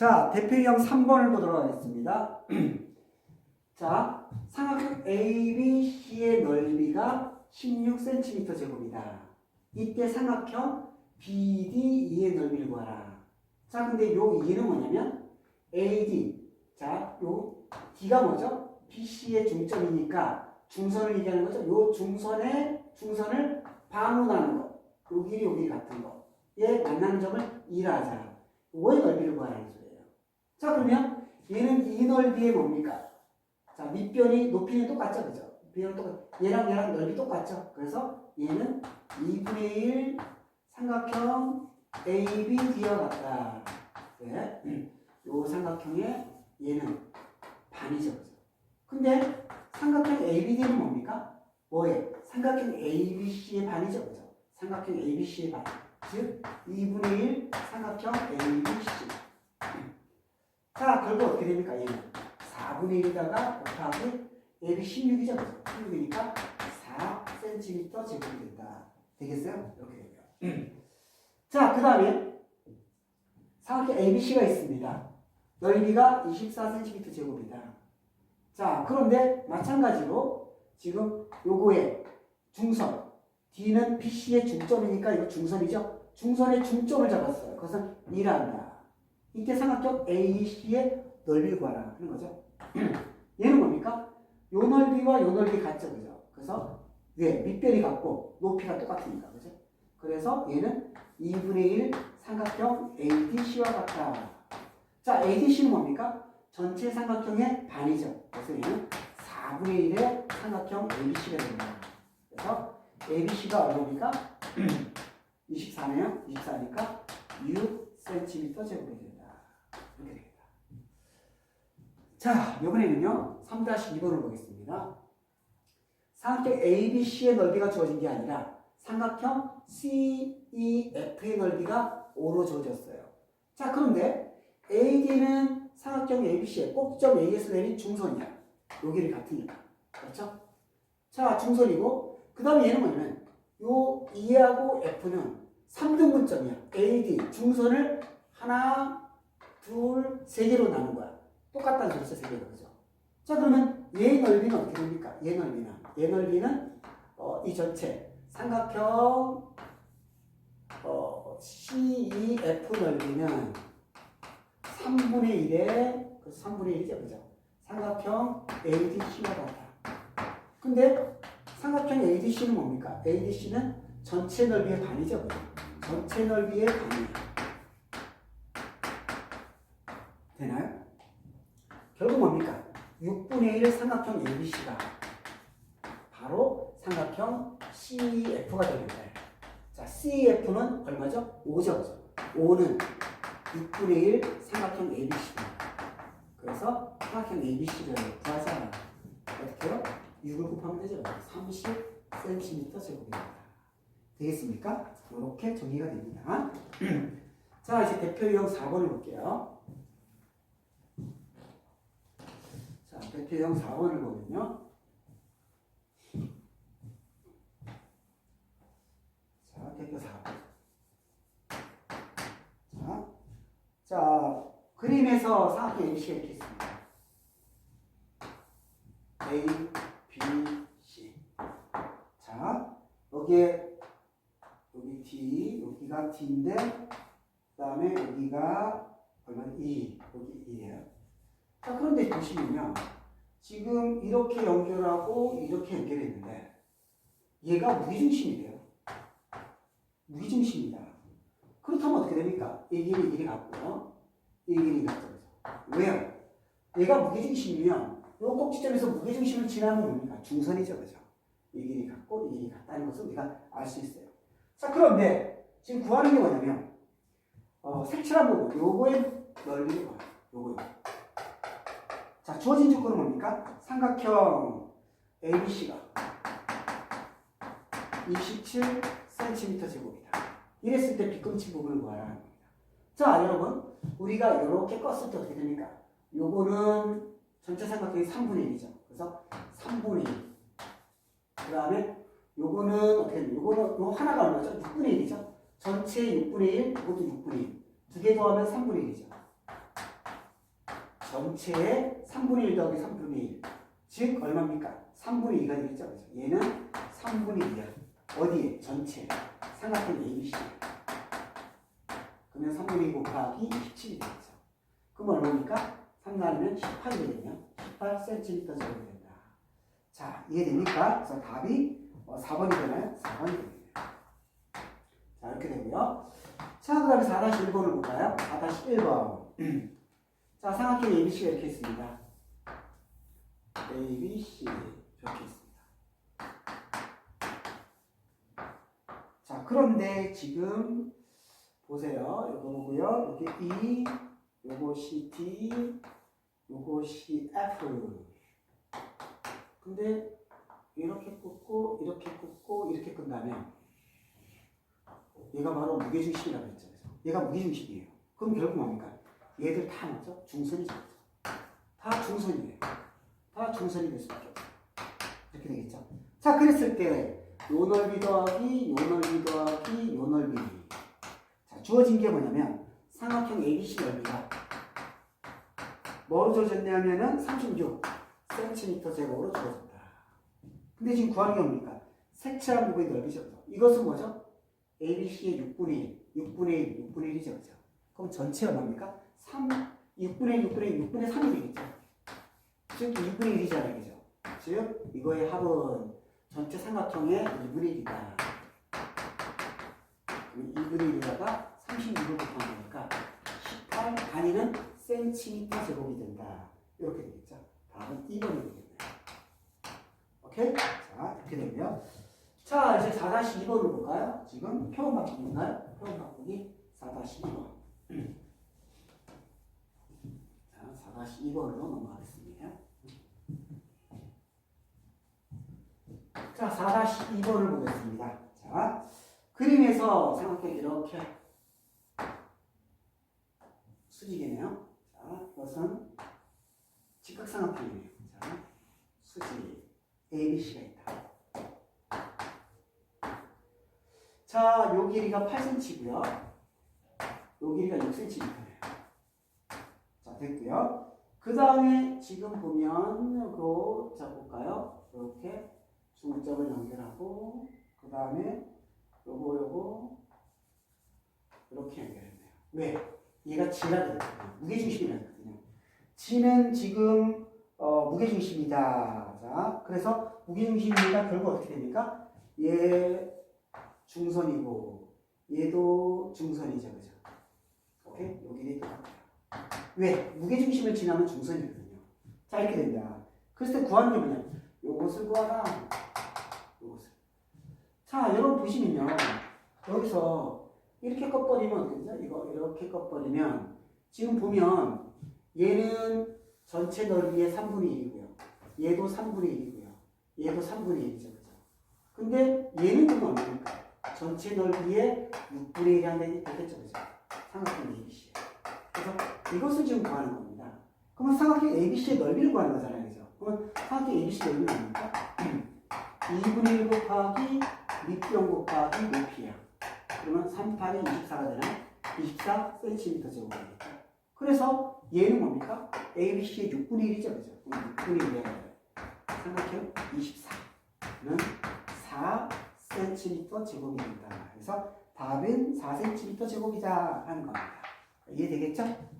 자, 대표 유형 3번을 보도록 하겠습니다. 자, 삼각형 ABC의 넓이가 16cm 제곱이다. 이때 삼각형 BDE의 넓이를 구하라. 자, 근데 요 2는 뭐냐면 AD. 자, 요 D가 뭐죠? BC의 중점이니까 중선을 얘기하는 거죠. 요 중선의 중선을 방문하는 거. 요 길이 요 길이 같은 거. 얘 만나는 점을 2라 하자. 요거의 넓이를 소리예요. 자, 그러면 얘는 이 넓이의 뭡니까? 자, 밑변이 높이는 똑같죠, 그죠? 밑변은 똑같. 얘랑 얘랑 넓이 똑같죠. 그래서 얘는 2분의 1 삼각형 ABD와 같다. 네. 요 삼각형의 얘는 반이죠, 그죠? 근데 삼각형 ABD는 뭡니까? 뭐에? 삼각형 ABC의 반이죠, 그죠? 삼각형 ABC의 반. 즉, 2분의 1 삼각형 ABC. 자, 결국 어떻게 됩니까? 얘는 4분의 1에다가 곱하기 앱이 16이죠. 16이니까 4cm 제곱이 된다. 되겠어요? 이렇게 되고요. 자, 그 다음에 삼각형 ABC가 있습니다. 넓이가 24cm 제곱이다. 자, 그런데 마찬가지로 지금 요거의 중선 D는 BC의 중점이니까 이거 중선이죠. 중선의 중점을 잡았어요. 그것은 2란다. 이때 삼각형 AC의 넓이를 구하라 하는 거죠. 얘는 뭡니까? 요 넓이와 요 넓이 같죠, 그죠? 그래서 왜 밑변이 같고 높이가 똑같으니까, 그죠? 그래서 얘는 2분의 1 삼각형 ADC와 같다. 자, ADC는 뭡니까? 전체 삼각형의 반이죠. 그래서 얘는 4분의 1의 삼각형 ABC가 됩니다. 그래서 ABC가 얼마입니까? 24네요. 24니까 6cm 제곱이 된다. 이렇게 되겠다. 자, 이번에는요. 3-2번을 보겠습니다. 삼각형 ABC의 넓이가 주어진 게 아니라 삼각형 CEF의 넓이가 5로 주어졌어요. 자, 그런데 AD는 삼각형 ABC의 꼭점 A에서 내린 중선이야. 여기를 같으니까. 그렇죠? 자, 중선이고 그 다음에 얘는 뭐냐면 요 E하고 F는 3등분점이야. AD 중선을 하나, 둘, 세 개로 나눈 거야. 똑같다는 소리죠, 세 개가 그죠? 자, 그러면 얘 넓이는 어떻게 됩니까? 얘 넓이는 얘 넓이는 어, 이 전체 삼각형 어, CEF 넓이는 3분의 1에 그 3분의 1이죠, 그죠? 삼각형 ADC와 같다. 근데 삼각형 ADC는 뭡니까? ADC는 전체 넓이의 반이죠. 그죠? 전체 넓이의 반이에요. 되나요? 결국 뭡니까? 6분의 1 삼각형 ABC가 바로 삼각형 CEF가 되는데 자, CEF는 얼마죠? 5죠. 그죠? 5는 6분의 1 삼각형 ABC입니다. 그래서 삼각형 ABC를 구하자. 어떻게 해요? 6을 곱하면 되죠. 30cm 제곱입니다. 되겠습니까? 이렇게 정리가 됩니다. 자, 이제 대표 유형 4번을 볼게요. 자, 대표 유형 4번을 보면요. 자, 대표 4번. 자, 자, 그림에서 삼각형 ABC가 이렇게 있습니다. A, B, C. 자, 여기에 여기 D, 여기가 D인데, 그 다음에 여기가 얼마? E, 여기 E예요. 자, 그런데 보시면요, 지금 이렇게 연결하고 이렇게 연결했는데, 얘가 무기중심이 돼요. 무기중심이다. 그렇다면 어떻게 됩니까? 이 길이 이 길이 같고요, 이 길이 같죠. 왜요? 얘가 무게중심이면 요 꼭지점에서 무게중심을 지나면 뭡니까? 중선이죠, 그죠? 이 길이 같고 이 길이 같다는 것을 우리가 알 수 있어요. 자, 그런데 지금 구하는 게 뭐냐면 어, 색칠한 부분, 요거의 넓이를 구해요. 요거요. 자, 주어진 조건은 뭡니까? 삼각형 ABC가 27cm 제곱이다. 이랬을 때 빗금치 부분을 구하라는 겁니다. 자, 여러분, 우리가 이렇게 껐을 때 어떻게 됩니까? 요거는 전체 삼각형이 3분의 1이죠. 그래서 3분의 1. 그 다음에 요거는 어떻게 됩니까? 요거는 요 하나가 얼마죠? 6분의 1이죠. 전체 6분의 1, 이것도 6분의 1. 두 개 더하면 3분의 1이죠. 전체의 3분의 1 더하기 3분의 1. 즉 얼마입니까? 3분의 2가 되겠죠. 그죠? 얘는 3분의 2야. 어디에? 전체. 삼각형 ABC. 그러면 3분의 2 곱하기 27이 되겠죠. 그럼 얼마입니까? 3 나누면 18이 되거든요. 18cm 정도 된다. 자, 이해됩니까? 그래서 답이 어, 4번이 되나요? 4번이 됩니다. 자, 이렇게 되고요. 자, 그 다음에 4-1번을 볼까요? 4-1번. 자, 삼각형 ABC가 이렇게 있습니다. ABC 이렇게 있습니다. 자, 그런데 지금 보세요. 이거 보고요. 여기 E, 요것이 D, 요것이 F. 근데 이렇게 꽂고 이렇게 꽂고 이렇게 끈다면 얘가 바로 무게중심이라고. 그래서 얘가 무게중심이에요. 그럼 결국 뭡니까? 얘들 다 뭐죠? 중선이죠. 다 중선이에요. 다 중선이 될 수밖에 없어요. 이렇게 되겠죠. 자, 그랬을 때 요 넓이 더하기 요 넓이 더하기 요 넓이 자, 주어진 게 뭐냐면 삼각형 ABC 넓이가 뭐로 주어졌냐면은 36cm 제곱으로 주어졌다. 근데 지금 구하는 게 뭡니까? 색칠한 부분의 넓이죠. 그죠? 이것은 뭐죠? ABC의 6분의 1, 6분의 1, 6분의 1이죠. 그죠? 그럼 전체 얼마입니까? 3, 6분의 1, 6분의 1, 6분의 3이 되겠죠. 즉 2분의 1이잖아요. 그죠? 즉 이거의 합은 전체 삼각형의 2분의 1이다. 2분의 1에다가 36을 곱한 거니까 18 단위는 센티미터 제곱이 된다. 이렇게 되겠죠. 다음은 2번이 되겠네요. 오케이? 자, 이렇게 되고요. 자, 이제 4-2번을 볼까요? 지금 표현 바꾸기 있나요? 표현 바꾸기 4-2번. 자, 4-2번으로 넘어가겠습니다. 자, 4-2번을 보겠습니다. 자, 그림에서 생각해 이렇게 수직이네요. 자, 이것은 직각삼각형이에요. 자, 수직 ABC가 있다. 자, 요 길이가 8cm고요. 요 길이가 6cm예요. 자, 됐고요. 그 다음에 지금 보면 그, 자, 볼까요? 이렇게 중점을 연결하고 그 다음에 요거 요거 이렇게 연결했네요. 왜? 얘가 G라 그랬거든요. 무게중심이라 했거든요. G는 지금 어, 무게중심이다. 자, 그래서 무게중심이니까 결국 어떻게 됩니까? 얘 중선이고 얘도 중선이죠, 그죠? 오케이? 여기 똑같아요. 왜? 무게중심을 지나면 중선이거든요. 자, 이렇게 됩니다. 그래서 구하는 게 뭐냐? 요것을 구하라. 요것을. 자, 여러분 보시면요. 여기서 이렇게 꺾어버리면 어떻게 되죠? 이거 이렇게 꺾어버리면 지금 보면 얘는 전체 넓이의 3분의 1이고요. 얘도 3분의 1이고요. 얘도 3분의 1이죠. 그죠? 근데 얘는 좀 얼마입니까? 전체 넓이의 6분의 1이 되겠죠. 그죠? 삼각형 ABC. 그래서 이것을 지금 구하는 겁니다. 그러면 삼각형 ABC의 넓이를 구하는 거잖아요. 그죠? 그러면 삼각형 ABC 넓이는 뭡니까? 2분의 1 곱하기 밑변 곱하기 높이야. 그러면 3, 8이 24가 되나? 24cm 제곱이 되겠죠. 그래서 얘는 뭡니까? ABC의 6분의 1이죠. 그죠? 그럼 6분의 1이야. 삼각형 24는 4cm 제곱이 된다. 그래서 답은 4cm 제곱이다 하는 겁니다. 이해되겠죠?